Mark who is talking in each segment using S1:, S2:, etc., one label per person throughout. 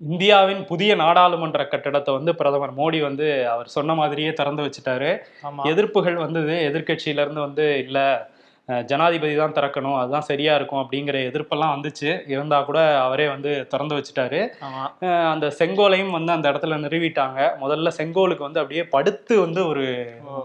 S1: இந்தியாவின் புதிய நாடாளுமன்ற கட்டடத்தை வந்து பிரதமர் மோடி வந்து அவர் சொன்ன மாதிரியே திறந்து வச்சுட்டாரு. எதிர்ப்புகள் வந்தது எதிர்க்கட்சியில இருந்து வந்து இல்ல. ஜனாதிபதி தான் திறக்கணும் அதுதான் சரியா இருக்கும் அப்படிங்கிற எதிர்ப்பெல்லாம் வந்துச்சு. இருந்தா கூட அவரே வந்து திறந்து வச்சுட்டாரு. அந்த செங்கோலையும் வந்து அந்த இடத்துல நிறுவிட்டாங்க. முதல்ல செங்கோலுக்கு வந்து அப்படியே படுத்து வந்து ஒரு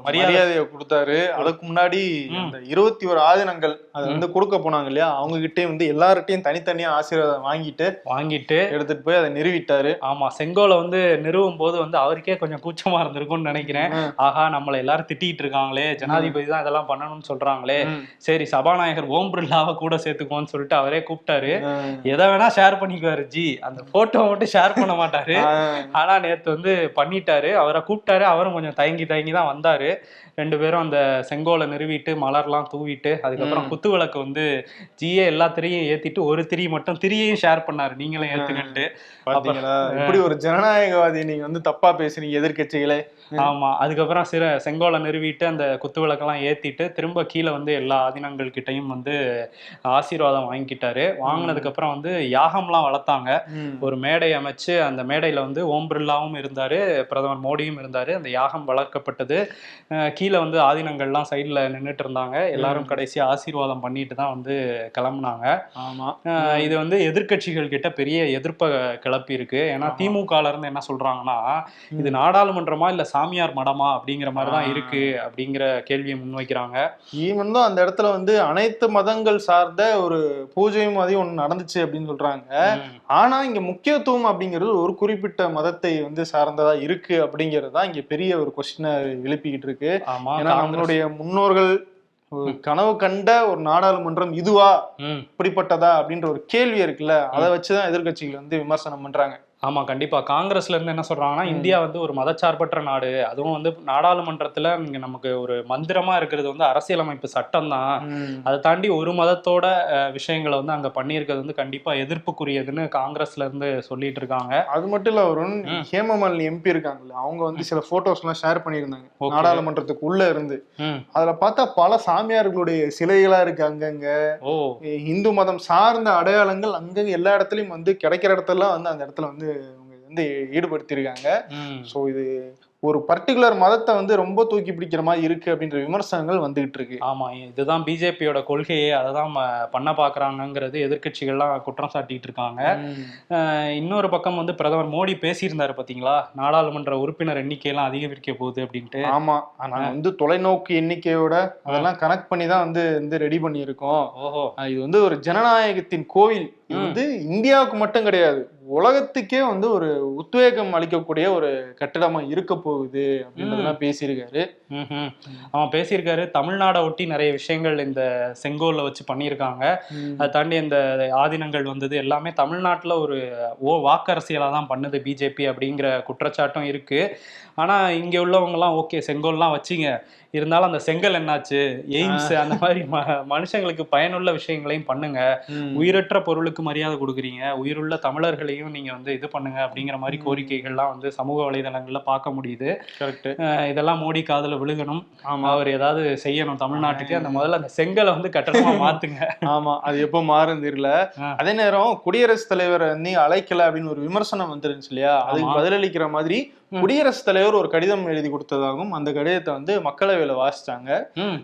S1: மரியாதை
S2: மரியாதையை கொடுத்தாரு. அதுக்கு முன்னாடி
S1: ம்.
S2: அந்த இருபத்தி ஒரு ஆதினங்கள் அதை வந்து கொடுக்க போனாங்க இல்லையா? அவங்க கிட்டே வந்து எல்லார்கிட்டயும் தனித்தனியா ஆசீர்வாதம் வாங்கிட்டு
S1: வாங்கிட்டு
S2: எடுத்துட்டு போய் அதை நிறுவிட்டாரு.
S1: ஆமா செங்கோலை வந்து நிறுவும் போது வந்து அவருக்கே கொஞ்சம் கூச்சமா இருந்திருக்கும்னு நினைக்கிறேன். ஆஹா நம்மளை எல்லாரும் திட்டிட்டு இருக்காங்களே ஜனாதிபதி தான் இதெல்லாம் பண்ணணும்னு சொல்றாங்களே. சரி சபாநாயகர் ஓம் பிர்லாவை கூட சேர்த்துக்கோன்னு சொல்லிட்டு அவரே கூப்பிட்டாரு. எதை வேணா ஷேர் பண்ணிக்குவாரு ஜி. அந்த போட்டோ மட்டும் ஷேர் பண்ண மாட்டாரு. ஆனா நேத்து வந்து பண்ணிட்டாரு. அவரை கூப்பிட்டாரு. அவரும் கொஞ்சம் தயங்கி தயங்கி தான் வந்தாரு. ரெண்டு பேரும் அந்த செங்கோலை நிறுவிட்டு மலர்லாம் தூவிட்டு அதுக்கப்புறம். குத்து விளக்கு வந்து ஜியே எல்லா திரியும் ஏத்திட்டு ஒரு திரி மட்டும் திரியையும் ஷேர் பண்ணாரு. நீங்களும் ஏத்துக்கிட்டு
S2: இப்படி ஒரு ஜனநாயகவாதி நீங்க வந்து தப்பா பேசுறீங்க எதிர்க்கட்சிகளே.
S1: ஆமா. அதுக்கப்புறம் சிற செங்கோலை நிறுவிட்டு அந்த குத்து விளக்கெல்லாம் ஏத்திட்டு திரும்ப கீழே வந்து எல்லா ஆதினங்கள் கிட்டையும் வந்து ஆசீர்வாதம் வாங்கிக்கிட்டாரு. வாங்கினதுக்கு அப்புறம் வந்து யாகம்லாம் வளர்த்தாங்க. ஒரு மேடை அமைச்சு அந்த மேடையில வந்து ஓம் பிர்லாவும் இருந்தாரு பிரதமர் மோடியும் இருந்தாரு. அந்த யாகம் வளர்க்கப்பட்டது. கீழே வந்து ஆதினங்கள்லாம் சைடுல நின்றுட்டு இருந்தாங்க. எல்லாரும் கடைசியா ஆசீர்வாதம் பண்ணிட்டு தான் வந்து கிளம்புனாங்க.
S2: ஆமா.
S1: இது வந்து எதிர்க்கட்சிகள் கிட்ட பெரிய எதிர்ப்பை கிளப்பி இருக்கு. ஏன்னா. திமுகல இருந்து என்ன சொல்றாங்கன்னா இது நாடாளுமன்றமா இல்ல சாமியார் மடமா அப்படிங்கிற மாதிரி தான். இருக்கு அப்படிங்கிற கேள்வியை முன்வைக்கிறாங்க.
S2: ஈவன் தான் அந்த இடத்துல வந்து அனைத்து மதங்கள் சார்ந்த ஒரு பூஜையும் அதையும் ஒண்ணு நடந்துச்சு அப்படின்னு சொல்றாங்க. ஆனா இங்க முக்கியத்துவம் அப்படிங்கிறது ஒரு குறிப்பிட்ட மதத்தை வந்து சார்ந்ததா இருக்கு அப்படிங்கிறது தான் இங்க பெரிய ஒரு கொஸ்டினை எழுப்பிக்கிட்டு இருக்கு. ஏன்னா நம்மளுடைய முன்னோர்கள் கனவு கண்ட ஒரு நாடாளுமன்றம் இதுவா இப்படிப்பட்டதா அப்படின்ற ஒரு கேள்வி இருக்குல்ல? அதை வச்சுதான் எதிர்க்கட்சிகள் வந்து விமர்சனம் பண்றாங்க.
S1: ஆமா கண்டிப்பா. காங்கிரஸ்ல இருந்து என்ன சொல்றாங்கன்னா
S2: ம்.
S1: இந்தியா வந்து ஒரு மதச்சார்பற்ற நாடு. அதுவும் வந்து நாடாளுமன்றத்துல இங்க நமக்கு ஒரு மந்திரமா இருக்கிறது வந்து அரசியலமைப்பு சட்டம் தான் அதை தாண்டி ஒரு மதத்தோட விஷயங்களை வந்து அங்க பண்ணியிருக்கிறது வந்து கண்டிப்பா எதிர்ப்புக்குரியதுன்னு காங்கிரஸ்ல இருந்து சொல்லிட்டு இருக்காங்க.
S2: அது மட்டும் இல்ல
S1: ம்.
S2: ஹேமமாலினி எம்பி இருக்காங்கல்ல அவங்க வந்து சில போட்டோஸ் எல்லாம் ஷேர் பண்ணியிருந்தாங்க. நாடாளுமன்றத்துக்கு உள்ள இருந்து. அதுல பார்த்தா பல சாமியார்களுடைய சிலைகளா இருக்கு அங்கங்க.
S1: ஓ.
S2: இந்து மதம் சார்ந்த அடையாளங்கள் அங்கங்க எல்லா இடத்துலயும் வந்து கிடைக்கிற இடத்தெல்லாம் வந்து அந்த இடத்துல வந்து வந்து ஈடுபடுத்தியிருக்காங்க. ஸோ இது ஒரு பர்டிகுலர் மதத்தை வந்து ரொம்ப தூக்கி பிடிக்கிற மாதிரி இருக்கு அப்படின்ற விமர்சனங்கள் வந்துகிட்டு இருக்கு.
S1: ஆமா இதுதான் பிஜேபியோட கொள்கையே. அதை தான் பண்ண பாக்குறாங்கங்கிறது எதிர்க்கட்சிகள்லாம் குற்றம் சாட்டிட்டு இருக்காங்க. இன்னொரு பக்கம் வந்து பிரதமர் மோடி பேசியிருந்தாரு பாத்தீங்களா? நாடாளுமன்ற உறுப்பினர் எண்ணிக்கையெல்லாம் அதிகரிக்க போகுது அப்படின்ட்டு.
S2: ஆமா நாங்க வந்து தொலைநோக்கு எண்ணிக்கையோட அதெல்லாம் கனெக்ட் பண்ணி தான் வந்து வந்து ரெடி பண்ணியிருக்கோம்.
S1: ஓஹோ.
S2: இது வந்து ஒரு ஜனநாயகத்தின் கோவில். இது. வந்து இந்தியாவுக்கு மட்டும் கிடையாது. உலகத்துக்கே வந்து ஒரு உத்வேகம் அளிக்கக்கூடிய ஒரு கட்டிடமா இருக்க போகுது அப்படின்றதெல்லாம் பேசியிருக்காரு.
S1: அவன் பேசியிருக்காரு. தமிழ்நாடை ஒட்டி நிறைய விஷயங்கள் இந்த செங்கோல்ல வச்சு பண்ணியிருக்காங்க. அதை தாண்டி இந்த ஆதீனங்கள் வந்தது எல்லாமே தமிழ்நாட்டில் ஒரு ஓ வாக்கரசியலாக தான் பண்ணுது பிஜேபி அப்படிங்கிற குற்றச்சாட்டும் இருக்கு. ஆனா இங்க உள்ளவங்கலாம் ஓகே செங்கோல்லாம் வச்சிங்க. இருந்தாலும் அந்த செங்கல் என்னாச்சு எய்ம்ஸ் அந்த மாதிரி மனுஷங்களுக்கு பயனுள்ள விஷயங்களையும் பண்ணுங்க. உயிரற்ற பொருளுக்கு மரியாதை கொடுக்குறீங்க. உயிருள்ள தமிழர்களையும் நீங்க வந்து இது பண்ணுங்க அப்படிங்கிற மாதிரி கோரிக்கைகள்லாம் வந்து சமூக வலைதளங்கள்ல பார்க்க முடியுது.
S2: கரெக்ட்
S1: இதெல்லாம் மோடி காதுல விழுகணும்.
S2: ஆமா.
S1: அவர் ஏதாவது செய்யணும் தமிழ்நாட்டுக்கு. அந்த முதல்ல அந்த செங்கலை வந்து கட்டணமா மாத்துங்க.
S2: ஆமா அது எப்போ மாறும் தெரியல. அதே நேரம் குடியரசுத் தலைவர் நீ அழைக்கல அப்படின்னு ஒரு விமர்சனம் வந்துருந்துச்சு இல்லையா? அதுக்கு. பதிலளிக்கிற மாதிரி. குடியரசுத் தலைவர் ஒரு கடிதம் எழுதி கொடுத்ததாகவும் அந்த கடிதத்தை வந்து மக்களவையில வாசிச்சாங்க.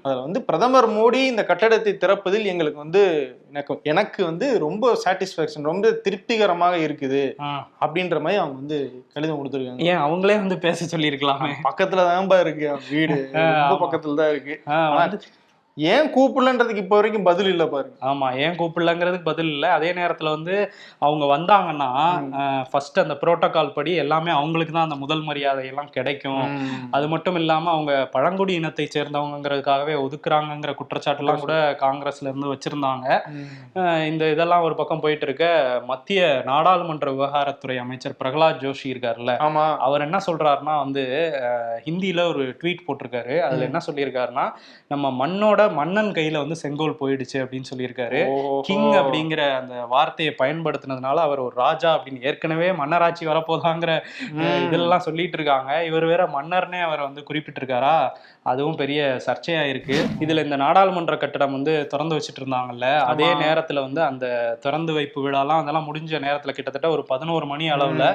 S2: அதுல வந்து பிரதமர் மோடி இந்த கட்டடத்தை திறப்பதில் எங்களுக்கு வந்து எனக்கு எனக்கு வந்து ரொம்ப சாட்டிஸ்பாக்சன் ரொம்ப திருப்திகரமாக இருக்குது. அப்படின்ற மாதிரி அவங்க வந்து கடிதம் கொடுத்துருக்காங்க.
S1: ஏன் அவங்களே வந்து பேச சொல்லியிருக்கலாமே.
S2: பக்கத்துல தான்பா இருக்கு வீடு. ரொம்ப. பக்கத்துல தான் இருக்கு. ஏன் கூப்பிடலன்றதுக்கு இப்ப வரைக்கும் பதில் இல்ல பாருங்க.
S1: ஆமா ஏன் கூப்பிடலங்கிறதுக்கு பதில் இல்லை. அதே நேரத்துல வந்து அவங்க வந்தாங்கன்னா ஃபர்ஸ்ட் அந்த புரோட்டோகால் படி எல்லாமே அவங்களுக்கு தான் அந்த முதல் மரியாதை எல்லாம் கிடைக்கும் அது மட்டும் இல்லாம அவங்க பழங்குடி இனத்தை சேர்ந்தவங்கிறதுக்காகவே ஒதுக்குறாங்கங்கிற குற்றச்சாட்டுலாம் கூட காங்கிரஸ்ல இருந்து வச்சிருந்தாங்க. இந்த இதெல்லாம் ஒரு பக்கம் போயிட்டு இருக்க மத்திய நாடாளுமன்ற விவகாரத்துறை அமைச்சர் பிரகலாத் ஜோஷி இருக்காருல்ல
S2: ஆமா.
S1: அவர் என்ன சொல்றாருன்னா வந்து ஹிந்தியில ஒரு ட்வீட் போட்டிருக்காரு. அதுல என்ன சொல்லியிருக்காருன்னா நம்ம மண்ணோட நாட்டோட மன்னன் கையில வந்து செங்கோல் போயிடுச்சு அப்படின்னு சொல்லியிருக்காரு. கிங் அப்படிங்கிற அந்த வார்த்தையை பயன்படுத்தினதுனால அவர் ஒரு ராஜா அப்படின்னு ஏற்கனவே மன்னராட்சி வரப்போதாங்கிற இதெல்லாம் சொல்லிட்டு இருக்காங்க. இவர் வேற மன்னர்னே அவர் வந்து குறிப்பிட்டிருக்காரா? அதுவும் பெரிய சர்ச்சையா இருக்கு இதுல இந்த நாடாளுமன்ற கட்டடம் வந்து திறந்து வச்சுட்டு இருந்தாங்கல்ல அதே. நேரத்துல வந்து அந்த திறந்து வைப்பு விழாலாம் அதெல்லாம் முடிஞ்ச நேரத்துல கிட்டத்தட்ட ஒரு பதினோரு மணி அளவுல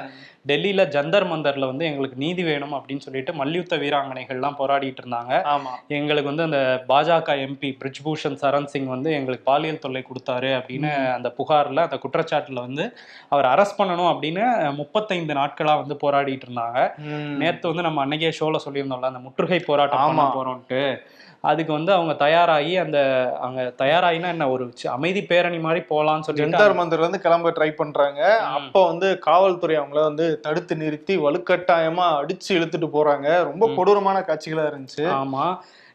S1: டெல்லியில ஜந்தர் மந்தர்ல வந்து எங்களுக்கு நீதி வேணும் அப்படின்னு சொல்லிட்டு மல்யுத்த வீராங்கனைகள்லாம் போராடிட்டு இருந்தாங்க. எங்களுக்கு வந்து அந்த பாஜக எம்பி பிரிஜ்பூஷன் சரண் சிங் வந்து எங்களுக்கு பாலியல் தொல்லை கொடுத்தாரு அப்படின்னு அந்த புகார்ல அந்த குற்றச்சாட்டுல வந்து அவர் அரெஸ்ட் பண்ணணும் அப்படின்னு முப்பத்தைந்து நாட்களா வந்து போராடிட்டு இருந்தாங்க. நேத்து வந்து நம்ம அன்னைக்கே ஷோல சொல்லியிருந்தோம்ல அந்த முற்றுகை போராட்டம் பண்ண
S2: ஆமா.
S1: போறோம்ட்டு அதுக்கு வந்து அவங்க தயாராகி அந்த அங்க தயாராகினா என்ன ஒரு அமைதி பேரணி மாதிரி போலாம்னு சொல்லிட்டு
S2: ஜந்தர் மந்தர்ல இருந்து கிளம்ப ட்ரை பண்றாங்க. அப்ப வந்து காவல்துறை அவங்கள வந்து தடுத்து நிறுத்தி வலுக்கட்டாயமா அடிச்சு இழுத்துட்டு போறாங்க ரொம்ப. கொடூரமான காட்சிகளா இருந்துச்சு
S1: ஆமா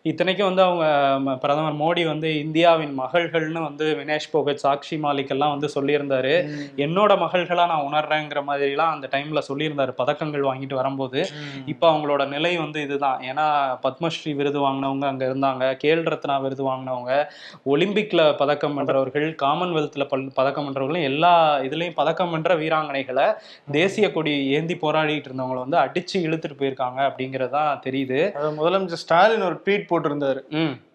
S1: இத்தனைக்கும் வந்து அவங்க பிரதமர் மோடி வந்து இந்தியாவின் மகள்கள்னு வந்து வினேஷ் போகத் சாக்ஷி மாலிக் எல்லாம் வந்து சொல்லியிருந்தாரு. என்னோட மகள்களா நான் உணர்றேங்கிற மாதிரிலாம் அந்த டைம்ல சொல்லியிருந்தாரு பதக்கங்கள் வாங்கிட்டு வரும்போது. இப்போ அவங்களோட நிலை வந்து இதுதான். ஏன்னா பத்மஸ்ரீ விருது வாங்கினவங்க அங்க இருந்தாங்க கேல் ரத்னா விருது வாங்கினவங்க ஒலிம்பிக்ல பதக்கம் வென்றவர்கள் காமன்வெல்த்ல பதக்கம் வென்றவர்களும் எல்லா இதுலயும் பதக்கம் வென்ற வீராங்கனைகளை தேசிய கொடி ஏந்தி போராடிட்டு இருந்தவங்களை வந்து அடிச்சு இழுத்துட்டு போயிருக்காங்க அப்படிங்கிறது தான் தெரியுது
S2: முதலமைச்சர் ஸ்டாலின் ஒரு ட்வீட் போட்டிருந்தாரு.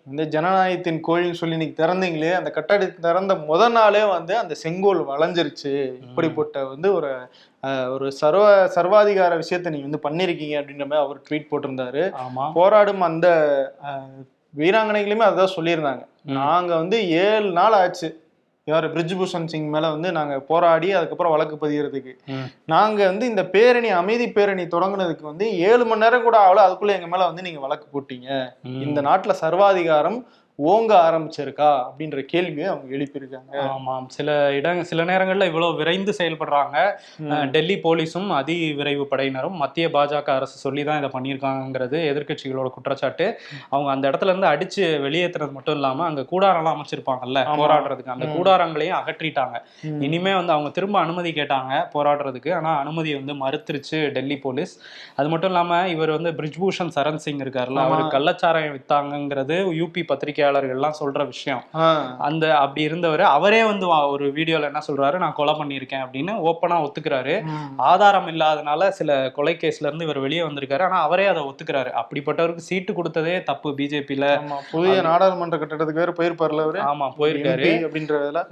S2: இந்த ஜனநாயகத்தின் கோயில்னு சொல்லி இன்னைக்கு திறந்தீங்களே அந்த கட்டடத்தை திறந்த முத நாளே வந்து அந்த செங்கோல் வளைஞ்சிருச்சு. இப்படிப்பட்ட வந்து ஒரு ஒரு சர்வ சர்வாதிகார விஷயத்தை நீங்க வந்து பண்ணிருக்கீங்க அப்படின்ற மாதிரி அவர் ட்வீட் போட்டிருந்தாரு.
S1: ஆமா.
S2: போராடும் அந்த வீராங்கனைகளுமே அதான் சொல்லியிருந்தாங்க. நாங்க வந்து ஏழு நாள் ஆச்சு. யார் பிரிஜ்பூஷன் சிங் மேல வந்து நாங்க போராடி அதுக்கப்புறம் வழக்கு பதிகிறதுக்கு. நாங்க வந்து இந்த பேரணி அமைதி பேரணி தொடங்குனதுக்கு வந்து ஏழு மணி நேரம் கூட ஆகல அதுக்குள்ள எங்க மேல வந்து நீங்க வழக்கு போட்டீங்க. இந்த நாட்டுல சர்வாதிகாரம் ஓங்க ஆரம்பிச்சிருக்கா அப்படின்ற கேள்வியை அவங்க எழுப்பியிருக்காங்க.
S1: ஆமாம். சில இடங்க சில நேரங்கள்ல இவ்வளவு விரைந்து செயல்படுறாங்க. டெல்லி போலீஸும் அதி விரைவு படையினரும் மத்திய பாஜக அரசு சொல்லி தான் இதை பண்ணியிருக்காங்கிறது எதிர்க்கட்சிகளோட குற்றச்சாட்டு. அவங்க அந்த இடத்துல இருந்து அடிச்சு வெளியேற்றுறது மட்டும் இல்லாம அங்க கூடாரம்லாம் அமைச்சிருப்பாங்கல்ல. போராடுறதுக்கு. அந்த. கூடாரங்களையும் அகற்றிட்டாங்க. இனிமே வந்து அவங்க திரும்ப அனுமதி கேட்டாங்க போராடுறதுக்கு. ஆனா அனுமதி வந்து மறுத்துருச்சு டெல்லி போலீஸ். அது மட்டும் இல்லாம இவர் வந்து பிரிஜ்பூஷன் சரண் சிங் இருக்காருல்ல. அவர் கள்ளச்சாராயம் வித்தாங்கங்கிறது யூபி பத்திரிகையாளர்கள்லாம் சொல்ற விஷயம். அந்த அப்படி இருந்தவர் அவரே வந்து ஒரு வீடியோல என்ன சொல்றாரு நான் கொலை பண்ணியிருக்கேன் அப்படின்னு ஓப்பனா ஒத்துக்கிறாரு. ஆதாரம் இல்லாதனால சில கொலை கேஸ்ல இருந்து இவர் வெளியே வந்திருக்காரு. ஆனா அவரே அதை ஒத்துக்கிறாரு. அப்படிப்பட்டவருக்கு சீட்டு கொடுத்ததே தப்பு பிஜேபியில
S2: புதிய நாடாளுமன்ற கட்டடத்துக்கு வேற போயிருப்பார்ல அவரு?
S1: ஆமா போயிருக்காரு.
S2: அப்படின்றதுல?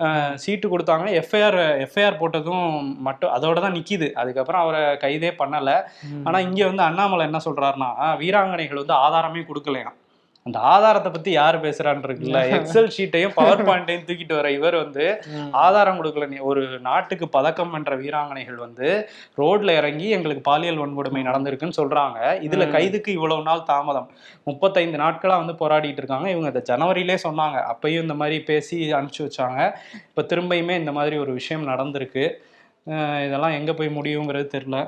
S1: சீட்டு கொடுத்தாங்க. எஃப்ஐஆர் எஃப்ஐஆர் போட்டதும் மட்டும் அதோட தான் நிக்குது. அதுக்கப்புறம் அவரை கைதே பண்ணல. ஆனா இங்க வந்து அண்ணாமலை என்ன சொல்றாருன்னா வீராங்கனைகள் வந்து ஆதாரமே கொடுக்கலையாம். அந்த ஆதாரத்தை பத்தி யாரு பேசுறான்னு இருக்குல்ல எக்ஸல் ஷீட்டையும் பவர் பாயிண்டையும் தூக்கிட்டு வர இவர் வந்து. ஆதாரம் கொடுக்கல. ஒரு நாட்டுக்கு பதக்கம் வென்ற வீராங்கனைகள் வந்து ரோட்ல இறங்கி எங்களுக்கு பாலியல் வன்கொடுமை நடந்திருக்குன்னு சொல்றாங்க. இதுல. கைதுக்கு இவ்வளவு நாள் தாமதம். முப்பத்தைந்து நாட்களா வந்து போராடிட்டு இருக்காங்க. இவங்க இந்த ஜனவரியிலே சொன்னாங்க. அப்பயும் இந்த மாதிரி பேசி அனுப்பிச்சு வச்சாங்க. இப்ப திரும்பியுமே இந்த மாதிரி ஒரு விஷயம் நடந்திருக்கு. இதெல்லாம் எங்க போய் முடியுங்கிறது தெரியல.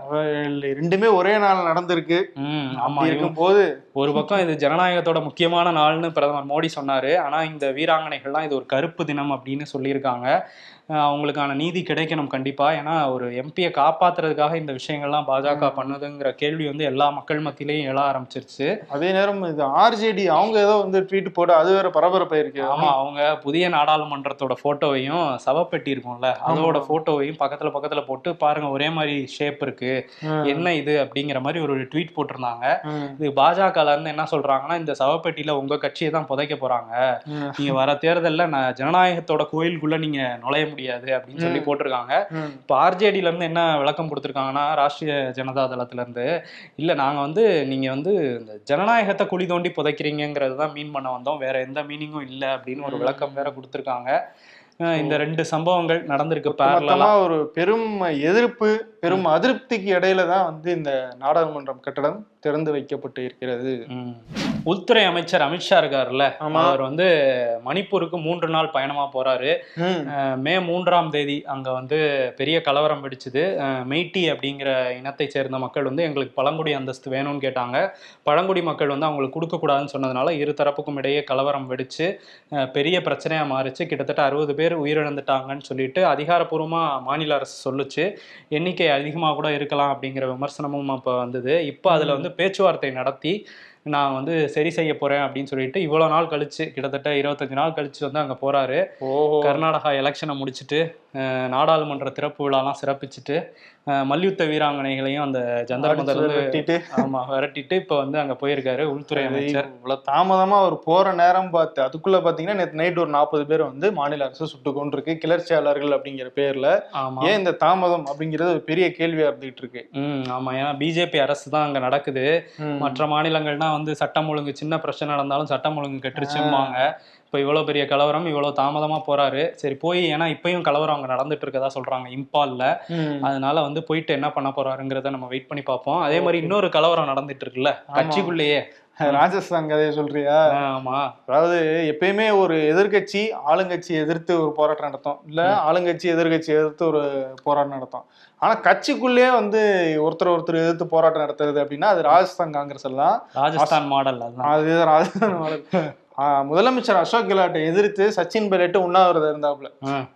S2: ரெண்டுமே ஒரே நாள் நடந்திருக்கு.
S1: ஆமா இவங்க-
S2: இருக்கும்போது
S1: ஒரு பக்கம் இது ஜனநாயகத்தோட முக்கியமான நாள்னு பிரதமர் மோடி சொன்னாரு. ஆனா இந்த வீராங்கனைகள்லாம் இது ஒரு கருப்பு தினம் அப்படின்னு சொல்லியிருக்காங்க. அவங்களுக்கான நீதி கிடைக்கணும் கண்டிப்பா. ஏன்னா ஒரு எம்பியை காப்பாத்துறதுக்காக இந்த விஷயங்கள்லாம் பாஜக பண்ணுதுங்கிற கேள்வி வந்து எல்லா மக்கள் மத்தியிலையும் எழ ஆரம்பிச்சிருச்சு.
S2: அதே நேரம் இது ஆர்ஜேடி அவங்க ஏதோ வந்து ட்வீட் போட்டு அது வேற பரபரப்பாயிருக்கு.
S1: ஆமா அவங்க புதிய நாடாளுமன்றத்தோட போட்டோவையும் சவப்பெட்டி இருக்கும்ல அதோட போட்டோவையும் பக்கத்துல பக்கத்துல போட்டு பாருங்க ஒரே மாதிரி ஷேப் இருக்கு. என்ன இது அப்படிங்கிற மாதிரி ஒரு ட்வீட் போட்டிருந்தாங்க. இது பாஜகல இருந்து என்ன சொல்றாங்கன்னா இந்த சவப்பெட்டியில உங்க கட்சியை தான் புதைக்க போறாங்க. நீங்க வர தேர்தல்ல நான் ஜனநாயகத்தோட கோயிலுக்குள்ள நீங்க நுழைய முடியாது அப்படின்னு சொல்லி போட்டிருக்காங்க. இப்போ ஆர்ஜேடில இருந்து என்ன விளக்கம் கொடுத்திருக்காங்கன்னா ராஷ்ட்ரிய ஜனதா தளத்துல இருந்து இல்ல நாங்க வந்து நீங்க வந்து இந்த ஜனநாயகத்தை குழி தோண்டி புதைக்கிறீங்கிறது தான் மீன் பண்ண வந்தோம். வேற எந்த மீனிங்கும் இல்ல அப்படின்னு ஒரு விளக்கம் வேற கொடுத்திருக்காங்க. இந்த ரெண்டு சம்பவங்கள் நடந்திருக்கு பேரலா
S2: ஒரு பெரும் எதிர்ப்பு பெரும் அதிருப்திக்கு இடையில தான் வந்து இந்த நாடாளுமன்றம் கட்டடம் திறந்து வைக்கப்பட்டு இருக்கிறது.
S1: உள்துறை அமைச்சர் அமித்ஷா இருக்காருல்ல. அவர் வந்து மணிப்பூருக்கு மூன்று நாள் பயணமா போறாரு.
S2: ம்.
S1: மூன்றாம் தேதி அங்க வந்து பெரிய கலவரம் வெடிச்சுது. அஹ் மெய்ட்டி அப்படிங்கிற இனத்தை சேர்ந்த மக்கள் வந்து எங்களுக்கு பழங்குடி அந்தஸ்து வேணும்னு கேட்டாங்க. பழங்குடி மக்கள் வந்து அவங்களுக்கு கொடுக்கக்கூடாதுன்னு சொன்னதுனால இரு தரப்புக்கும் இடையே கலவரம் வெடிச்சு பெரிய பிரச்சனையா மாறிச்சு. கிட்டத்தட்ட அறுபது பேர் உயிரிழந்துட்டாங்கன்னு சொல்லிட்டு அதிகாரப்பூர்வமா மாநில அரசு சொல்லுச்சு. எண்ணிக்கை அதிகமாக கூட இருக்கலாம் அப்படிங்கிற விமர்சனமும் அப்போ வந்தது. இப்போ அதுல வந்து பேச்சுவார்த்தை நடத்தி நான் வந்து சரி செய்ய போறேன் அப்படின்னு சொல்லிட்டு இவ்வளவு நாள் கழிச்சு கிட்டத்தட்ட இருபத்தஞ்சு நாள் கழிச்சு வந்து அங்க போறாரு. கர்நாடகா எலெக்ஷனை முடிச்சுட்டு நாடாளுமன்ற திறப்பு விழாலாம் சிறப்பிச்சுட்டு மல்யுத்த வீராங்கனைகளையும் அந்த ஜந்தர் மந்தர் வந்து
S2: வெட்டிட்டு
S1: ஆமா விரட்டிட்டு இப்ப வந்து அங்க போயிருக்காரு உள்துறை அமைச்சர்.
S2: இவ்வளவு தாமதமா அவர் போற நேரம் பார்த்து அதுக்குள்ள பாத்தீங்கன்னா நேற்று நைட் ஒரு நாற்பது பேர் வந்து மாநில அரசு சுட்டு கொண்டிருக்கு கிளர்ச்சியாளர்கள் அப்படிங்கிற பேர்ல ஏன் இந்த தாமதம் அப்படிங்கிறது ஒரு பெரிய கேள்வியா இருந்துகிட்டு இருக்கு.
S1: ஆமா. ஏன்னா பிஜேபி அரசு தான் அங்க நடக்குது. மற்ற மாநிலங்கள்னா வந்து சட்டம் ஒழுங்கு சின்ன பிரச்சனை நடந்தாலும் சட்டம் ஒழுங்கு கெட்டுருச்சும்பாங்க. இப்போ இவ்வளோ பெரிய கலவரம் இவ்வளோ தாமதமா போறாரு. சரி போய் ஏன்னா இப்பயும் கலவரம் அங்க நடந்துட்டு இருக்கதா சொல்றாங்க இம்பால்ல. அதனால வந்து போயிட்டு என்ன பண்ண போறாருங்கிறத நம்ம வெயிட் பண்ணி பார்ப்போம். அதே மாதிரி இன்னொரு கலவரம் நடந்துட்டு இருக்குல்ல கட்சிக்குள்ளேயே.
S2: ராஜஸ்தான் கதையை சொல்றியா?
S1: ஆமா.
S2: அதாவது எப்பயுமே ஒரு எதிர்க்கட்சி ஆளுங்கட்சி எதிர்த்து ஒரு போராட்டம் நடத்தும். இல்ல ஆளுங்கட்சி எதிர்க்கட்சி எதிர்த்து ஒரு போராட்டம் நடத்தும். ஆனா கட்சிக்குள்ளேயே வந்து ஒருத்தர் ஒருத்தர் எதிர்த்து போராட்டம் நடத்துறது அப்படின்னா அது ராஜஸ்தான் காங்கிரஸ் எல்லாம்.
S1: ராஜஸ்தான் மாடல் அதுதான்.
S2: அது ராஜஸ்தான் மாடல். ஆஹ் முதலமைச்சர் அசோக் கெலாட்டை எதிர்த்து சச்சின் பைலட் உண்ணாவிரதம் இருந்தாப்புல.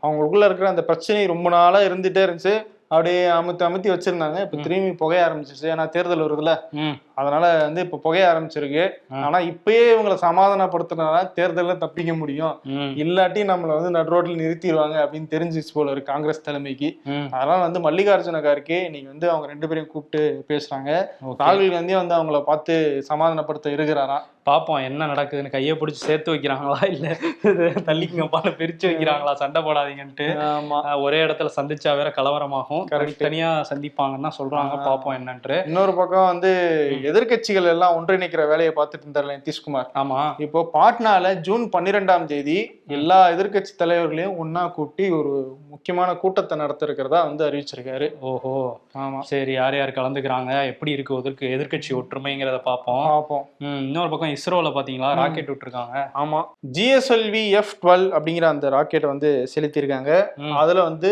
S2: அவங்களுக்குள்ள இருக்கிற அந்த பிரச்சனை ரொம்ப நாளா இருந்துட்டே இருந்துச்சு. அப்படியே அமுத்தி அமுத்தி வச்சிருந்தாங்க. இப்ப திரும்பி புகைய ஆரம்பிச்சிருச்சு. ஏன்னா தேர்தல் வருதுல்ல.
S1: ம்.
S2: அதனால வந்து இப்ப புகைய ஆரம்பிச்சிருக்கு. ஆனா இப்பயே இவங்களை சமாதானப்படுத்தினா தேர்தல்ல தப்பிக்க முடியும். இல்லாட்டி நம்மள வந்து நடு ரோட்ல நிறுத்திடுவாங்க அப்படின்னு தெரிஞ்சிச்சு போல இருக்கு காங்கிரஸ் தலைமைக்கு. அதனால வந்து மல்லிகார்ஜுன கார்கே நீங்க வந்து அவங்க ரெண்டு பேரையும் கூப்பிட்டு பேசுறாங்க. ராகுல் காந்தி வந்து அவங்கள பார்த்து சமாதானப்படுத்த இருக்கிறாராம்
S1: பாப்போம் என்ன நடக்குதுன்னு. கையை பிடிச்சி சேர்த்து வைக்கிறாங்களா இல்ல? தள்ளிக்குங்கப்பான்னு பிரிச்சு வைக்கிறாங்களா? சண்டை போடாதீங்கன்ட்டு. ஒரே இடத்துல சந்திச்சா வேற கலவரமாகும். தனியா சந்திப்பாங்கன்னா சொல்றாங்க.
S2: ஆ.
S1: பாப்போம் என்னன்ட்டு.
S2: இன்னொரு பக்கம் வந்து எதிர்க்கட்சிகள் எல்லாம் ஒன்றிணைக்கிற வேலையை பார்த்துட்டு இருந்தார் நிதிஷ்குமார்.
S1: ஆமா.
S2: இப்போ பாட்னால ஜூன் பன்னிரெண்டாம் தேதி எல்லா எதிர்க்கட்சி தலைவர்களையும் ஒண்ணா கூட்டி ஒரு முக்கியமான கூட்டத்தை நடத்த இருக்கிறதா வந்து அறிவிச்சிருக்காரு.
S1: ஓஹோ.
S2: ஆமா.
S1: சரி யார் யார் கலந்துக்கிறாங்க? எப்படி இருக்கு எதிர்க்கு எதிர்க்கட்சி ஒற்றுமைங்கிறத பார்ப்போம்.
S2: பார்ப்போம்.
S1: இன்னொரு பக்கம் இஸ்ரோல பாத்தீங்களா? ராக்கெட் விட்டுருக்காங்க.
S2: ஆமா. ஜிஎஸ்எல்வி எஃப் டுவெல் அப்படிங்கிற அந்த ராக்கெட்டை வந்து செலுத்தியிருக்காங்க. அதுல வந்து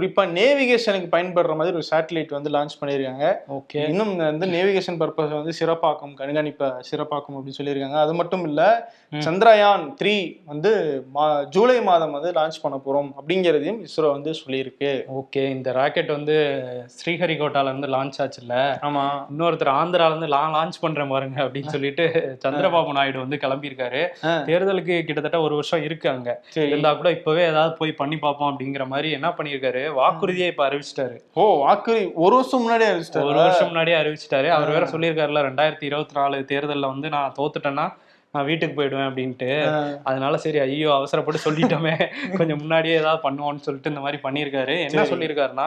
S2: குறிப்பா நேவிகேஷனுக்கு பயன்படுற மாதிரி ஒரு சேட்டலைட் வந்து லான்ச் பண்ணியிருக்காங்க.
S1: ஓகே.
S2: இன்னும் வந்து நேவிகேஷன் பர்பஸ் வந்து சிறப்பாக்கும் கண்காணிப்பை சிறப்பாக்கும் அப்படின்னு சொல்லியிருக்காங்க. அது மட்டும் இல்ல. சந்திரயான் த்ரீ வந்து மா- ஜூலை மாதம் வந்து லான்ச் பண்ண போறோம் அப்படிங்கிறதையும் இஸ்ரோ வந்து சொல்லியிருக்கு.
S1: ஓகே இந்த ராக்கெட் வந்து ஸ்ரீஹரிகோட்டால இருந்து லான்ச் ஆச்சுல்ல?
S2: ஆமா.
S1: இன்னொருத்தர் ஆந்திரால இருந்து நான் லான்ச் பண்றேன் பாருங்க அப்படின்னு சொல்லிட்டு சந்திரபாபு நாயுடு வந்து கிளம்பியிருக்காரு. தேர்தலுக்கு கிட்டத்தட்ட ஒரு வருஷம் இருக்கு அங்க.
S2: சரி.
S1: இருந்தா கூட இப்பவே ஏதாவது போய் பண்ணி பார்ப்போம் அப்படிங்கிற மாதிரி என்ன பண்ணியிருக்காரு? வாக்குறுதியை இப்ப அறிவிச்சிட்டாரு.
S2: ஓ வாக்குறுதி ஒரு வருஷம் முன்னாடியே
S1: ஒரு
S2: அறிவிச்சிட்டாரு
S1: வருஷம் முன்னாடியே அறிவிச்சிட்டாரு. அவர் வேற சொல்லியிருக்காருல ரெண்டாயிரத்தி இருபத்தி நாலு தேர்தல்ல வந்து நான் தோத்துட்டேன்னா நான் வீட்டுக்கு போயிடுவேன் அப்படின்ட்டு. அதனால சரி ஐயோ அவசரப்பட்டு சொல்லிட்டோமே. கொஞ்சம் முன்னாடியே ஏதாவது பண்ணுவோம்னு சொல்லிட்டு இந்த மாதிரி பண்ணியிருக்காரு. என்ன. சொல்லியிருக்காருன்னா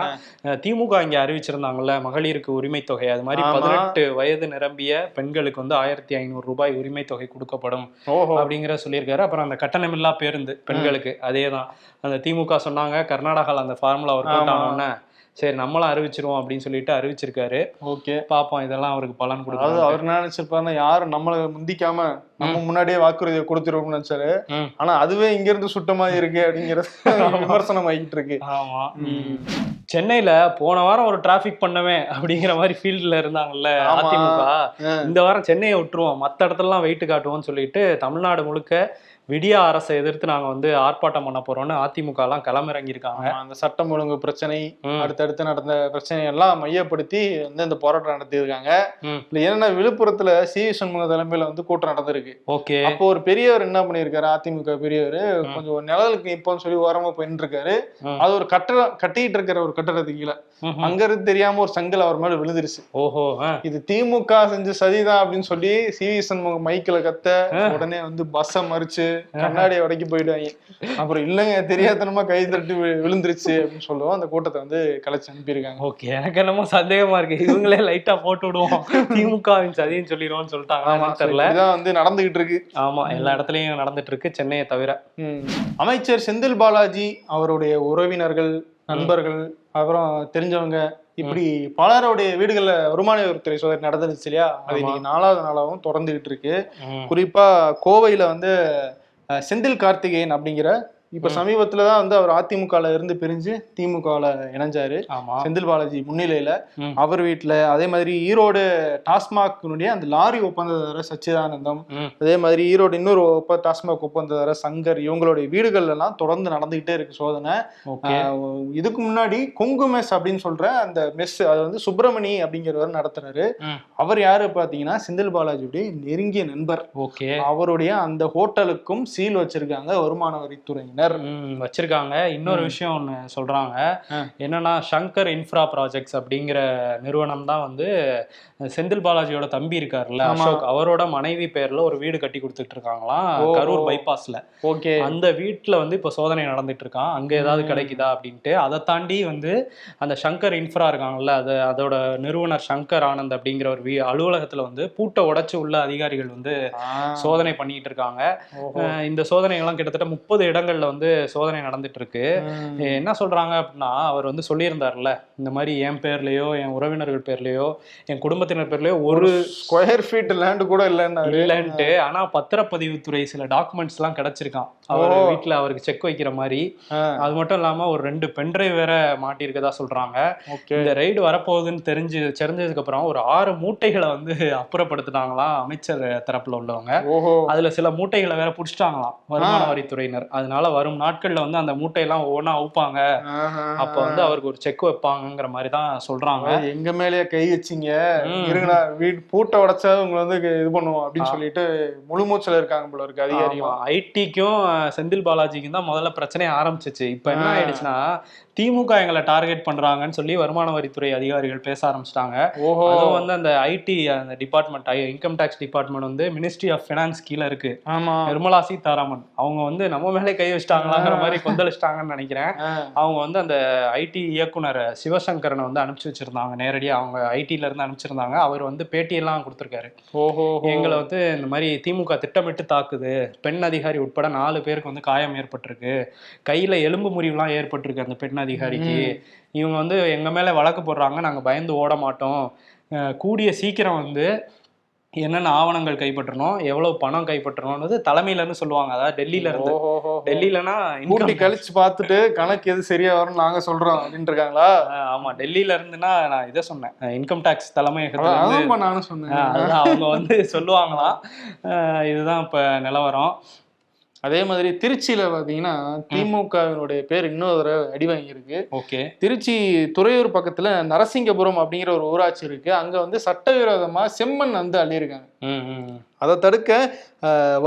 S1: திமுக இங்க அறிவிச்சிருந்தாங்கல்ல மகளிருக்கு உரிமை தொகை. அது மாதிரி. பதினெட்டு வயது நிரம்பிய பெண்களுக்கு வந்து ஆயிரத்தி ஐநூறு ரூபாய் உரிமை தொகை கொடுக்கப்படும் அப்படிங்கிற சொல்லியிருக்காரு. அப்புறம் அந்த கட்டணமில்லா பேருந்து பெண்களுக்கு அதே தான் அந்த திமுக சொன்னாங்க கர்நாடகால அந்த ஃபார்முலா ஒர்க் அவுட்
S2: ஆமா.
S1: சரி நம்மளும் அறிவிச்சிருவோம் அப்படின்னு சொல்லிட்டு அறிவிச்சிருக்காரு.
S2: ஓகே.
S1: பாப்போம் இதெல்லாம் அவருக்கு பலன்
S2: அதாவது
S1: கொடுக்கும்
S2: அவர் என்ன நினைச்சிருப்பாருன்னா யாரும் நம்மள முந்திக்காம நம்ம முன்னாடியே வாக்குறுதியை கொடுத்துருவோம்னு நினைச்சாரு. ஆனா அதுவே இங்க இருந்து சுட்ட மாதிரி இருக்கு அப்படிங்கறது விமர்சனம் ஆகிட்டு இருக்கு.
S1: ஆமா. சென்னையில போன வாரம் ஒரு டிராபிக் பண்ணவே அப்படிங்கிற மாதிரி ஃபீல்ட்ல இருந்தாங்கல்ல. அதிமுக. இந்த வாரம் சென்னையை விட்டுருவோம் மத்த இடத்துலலாம் வெயிட் காட்டுவோம்னு சொல்லிட்டு தமிழ்நாடு முழுக்க விடியா அரசை எதிர்த்து நாங்க வந்து ஆர்ப்பாட்டம் பண்ண போறோம்னு அதிமுக எல்லாம் களமிறங்கியிருக்காங்க.
S2: ஆமா, அந்த சட்டம் ஒழுங்கு பிரச்சனை. அடுத்தடுத்து நடந்த பிரச்சனை எல்லாம் மையப்படுத்தி வந்து இந்த போராட்டம் நடத்தியிருக்காங்க. என்னன்னா விழுப்புரத்துல சி வி சண்முக தலைமையில வந்து கூட்டம் நடந்திருக்கு.
S1: ஓகே.
S2: அப்போ ஒரு பெரியவர் என்ன பண்ணியிருக்காரு? அதிமுக பெரியவர் கொஞ்சம் நிழலுக்கு நிப்போம்னு சொல்லி ஓரமா போயிட்டு இருக்காரு. அது ஒரு கட்டடம் கட்டிட்டு இருக்கிற ஒரு கட்டடத்துக்கு கீழே. அங்க இருந்து தெரியாம ஒரு செங்கல் அவர் மேல விழுந்துருச்சு.
S1: ஓஹோ.
S2: இது திமுக செஞ்ச சதிதான் அப்படின்னு சொல்லி சி வி சண்முகம் மைக்கில கத்த உடனே வந்து பஸ்ஸ மறிச்சு கண்ணாடியை உடைக்கி போயிடுவாங்க. அப்புறம் இல்லைங்க தெரியாதனமா கை தட்டி விழுந்துருச்சு அப்படின்னு சொல்லுவோம். அந்த கூட்டத்தை வந்து கலைச்சு அனுப்பியிருக்காங்க.
S1: ஓகே எனக்கு என்னமோ சந்தேகமா இருக்கு. இவங்களே லைட்டா போட்டு விடுவோம். திமுகவின் சதின்னு சொல்லிடுவோம்னு சொல்லிட்டாங்க தெரியல.
S2: இதான் வந்து நடந்துகிட்டு இருக்கு.
S1: ஆமா எல்லா இடத்துலயும் நடந்துட்டு இருக்கு சென்னையை தவிர.
S2: அமைச்சர் செந்தில் பாலாஜி அவருடைய உறவினர்கள் நண்பர்கள் அப்புறம் தெரிஞ்சவங்க இப்படி பலருடைய வீடுகள்ல வருமான வரித்துறை சோதனை நடந்துருச்சு இல்லையா? அது இன்னைக்கு நாலாவது நாளாகவும் தொடர்ந்துகிட்டு இருக்கு. குறிப்பா கோவையில வந்து செந்தில் கார்த்திகேயன் அப்படிங்கிற இப்ப சமீபத்துல தான் வந்து அவர் அதிமுகல இருந்து பிரிஞ்சு திமுகல இணைஞ்சாரு. செந்தில் பாலாஜி முன்னிலையில. அவர் வீட்டுல அதே மாதிரி ஈரோடு டாஸ்மாக்னுடைய அந்த லாரி ஒப்பந்ததாரர் சச்சிதானந்தம். அதே மாதிரி ஈரோடு இன்னொரு ஒப்ப டாஸ்மாக் ஒப்பந்ததாரர் சங்கர் இவங்களுடைய வீடுகள்ல எல்லாம் தொடர்ந்து நடந்துகிட்டே இருக்கு சோதனை. இதுக்கு முன்னாடி கொங்கு மெஸ் அப்படின்னு சொல்ற அந்த மெஸ் அது வந்து சுப்பிரமணி அப்படிங்கிறவர் நடத்துறாரு. அவர் யாரு பாத்தீங்கன்னா செந்தில் பாலாஜியுடைய நெருங்கிய நண்பர்.
S1: ஓகே.
S2: அவருடைய அந்த ஹோட்டலுக்கும் சீல் வச்சிருக்காங்க வருமான வரித்துறையினர்.
S1: ம், வச்சிருக்காங்க. இன்னொரு விஷயம் ஒன்று சொல்றாங்க. என்னன்னா சங்கர் இன்ஃப்ரா ப்ராஜெக்ட்ஸ் அப்படிங்கிற நிறுவனம் தான் வந்து செந்தில் பாலாஜியோட தம்பி இருக்காருல்ல. அசோக். அவரோட மனைவி பேர்ல ஒரு வீடு கட்டி கொடுத்துட்டு இருக்காங்களாம். கரூர் பைபாஸ்ல.
S2: ஓகே.
S1: அந்த வீட்டுல வந்து இப்போ சோதனை நடந்துட்டு இருக்கான் அங்க ஏதாவது. கிடைக்குதா அப்படின்ட்டு. அதை தாண்டி வந்து அந்த சங்கர் இன்ஃப்ரா இருக்காங்கல்ல அது அதோட நிறுவனர் சங்கர் ஆனந்த் அப்படிங்கிற ஒரு வீ அலுவலகத்துல வந்து பூட்டை உடைச்சு உள்ள அதிகாரிகள் வந்து சோதனை பண்ணிட்டு இருக்காங்க இந்த சோதனைகள்லாம் கிட்டத்தட்ட முப்பது இடங்கள்ல வந்து சோதனை நடந்துட்டு இருக்கு என்ன சொல்றாங்க அப்படின்னா அவர் வந்து சொல்லியிருந்தார்ல இந்த மாதிரி என் பேர்லயோ என் உறவினர்கள் பேர்லயோ என் குடும்பத்தினர் பேர்லயோ ஒரு
S2: ஸ்கொயர் ஃபீட் லேண்ட் கூட இல்லைன்னாரு.
S1: இல்லைன்ட்டு ஆனா பத்திரப்பதிவுத்துறை சில டாக்குமெண்ட்ஸ் எல்லாம் கிடைச்சிருக்கான். அவர். வீட்டுல அவருக்கு செக் வைக்கிற மாதிரி அது மட்டும் இல்லாம ஒரு ரெண்டு பென்ட்ரைவ் வேற மாட்டியிருக்கதா சொல்றாங்க. இந்த ரைடு வரப்போகுதுன்னு தெரிஞ்சு தெரிஞ்சதுக்கு அப்புறம் ஒரு ஆறு மூட்டைகளை வந்து அப்புறப்படுத்தினாங்களாம் அமைச்சர் தரப்புல உள்ளவங்க. அதுல சில மூட்டைகளை வேற புடிச்சிட்டாங்களாம் வருமான வரித்துறையினர். அதனால வரும் நாட்கள்ல வந்து அந்த மூட்டையெல்லாம் ஒவ்வொன்றா அவுப்பாங்க. அப்ப வந்து அவருக்கு ஒரு செக் வைப்பாங்கங்கிற மாதிரி தான் சொல்றாங்க.
S2: எங்க மேலயே கை வச்சீங்க.
S1: ம்.
S2: இருங்கடா வீடு பூட்டை உடைச்சா உங்களை வந்து இது பண்ணுவோம் அப்படின்னு சொல்லிட்டு முழு மூச்சுல இருக்காங்க போல இருக்கு அதிகாரிகள்.
S1: ஐடிக்கும் செந்தில் பாலாஜிக்கும் தான் முதல்ல பிரச்சனை ஆரம்பிச்சிச்சு. இப்ப என்ன. ஆயிடுச்சுன்னா திமுக எங்களை டார்கெட் பண்றாங்கன்னு சொல்லி வருமான வரித்துறை அதிகாரிகள் பேச ஆரம்பிச்சிட்டாங்க.
S2: ஓஹோ.
S1: வந்து அந்த ஐடி அந்த டிபார்ட்மெண்ட் இன்கம் டேக்ஸ் டிபார்ட்மெண்ட் வந்து மினிஸ்ட்ரி ஆஃப் ஃபினான்ஸ் கீழே இருக்கு.
S2: ஆமா.
S1: நிர்மலா சீதாராமன். அவங்க வந்து நம்ம மேலே கை வச்சிட்டாங்களாங்கிற மாதிரி கொந்தளிச்சிட்டாங்கன்னு நினைக்கிறேன். அவங்க வந்து அந்த ஐடி இயக்குனர் சிவசங்கரனை வந்து அனுப்பிச்சு வச்சிருந்தாங்க. நேரடியாக அவங்க ஐடில இருந்து அனுப்பிச்சிருந்தாங்க. அவர் வந்து பேட்டியெல்லாம் கொடுத்துருக்காரு.
S2: ஓஹோ
S1: எங்களை வந்து இந்த மாதிரி திமுக திட்டமிட்டு தாக்குது. பெண் அதிகாரி உட்பட நாலு பேருக்கு வந்து காயம் ஏற்பட்டிருக்கு. கையில எலும்பு முறிவுலாம் ஏற்பட்டிருக்கு அந்த பெண் அதிகாரிக்கு. இவங்க வந்து எங்க மேல வழக்கு போடுறாங்க. நாங்க பயந்து ஓட மாட்டோம். கூடிய சீக்கிரம் வந்து என்னென்ன ஆவணங்கள் கைப்பற்றணும் எவ்வளவு பணம் கைப்பற்றணும்னு தலைமையில இருந்து சொல்லுவாங்க. அதாவது டெல்லியில இருந்து. டெல்லியிலனா
S2: கூட்டி கழிச்சு பார்த்துட்டு கணக்கு எது சரியா வரும் நாங்க சொல்றோம் அப்படின்னு இருக்காங்களா?
S1: ஆமா. டெல்லியில இருந்துன்னா நான் இதை சொன்னேன். இன்கம் டேக்ஸ் தலைமையகத்துல
S2: நானும் சொன்னேன்.
S1: அவங்க வந்து சொல்லுவாங்களாம். இதுதான் இப்ப நிலவரம்.
S2: அதே மாதிரி திருச்சியில பாத்தீங்கன்னா திமுகவினுடைய பேர் இன்னொரு அடி வாங்கியிருக்கு.
S1: ஓகே.
S2: திருச்சி துறையூர் பக்கத்துல நரசிங்கபுரம் அப்படிங்கிற ஒரு ஊராட்சி இருக்கு. அங்க வந்து சட்டவிரோதமா செம்மண் வந்து அள்ளியிருக்காங்க. அதை தடுக்க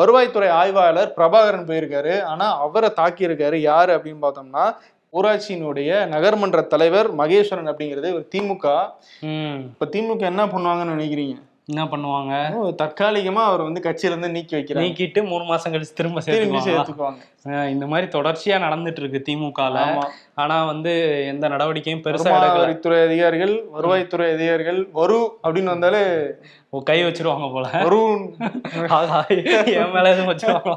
S2: வருவாய்த்துறை ஆய்வாளர் பிரபாகரன் போயிருக்காரு. ஆனா அவரை தாக்கியிருக்காரு யாரு அப்படின்னு பார்த்தோம்னா ஊராட்சியினுடைய நகர்மன்ற தலைவர் மகேஸ்வரன் அப்படிங்கிறது ஒரு திமுக. இப்ப திமுக என்ன பண்ணுவாங்கன்னு நினைக்கிறீங்க?
S1: என்ன பண்ணுவாங்க?
S2: தற்காலிகமா அவர் வந்து கட்சியில இருந்து நீக்கி வைக்கிறாங்க.
S1: நீக்கிட்டு மூணு மாசம் கழிச்சு திரும்ப சேர்த்துக்குவாங்களா?
S2: சேர்த்துக்குவாங்க.
S1: இந்த மாதிரி தொடர்ச்சியா நடந்துட்டு இருக்கு திமுகல. ஆனா வந்து எந்த நடவடிக்கையும் பெருசா
S2: வருமான
S1: எடுக்கல.
S2: வரித்துறை அதிகாரிகள் வருவாய்த்துறை அதிகாரிகள் வரு அப்படின்னு வந்தாலே
S1: கை வச்சிருவாங்க போல.
S2: வரு.
S1: ஆகா, என் மேல எதுவும் வச்சிருவாங்களா?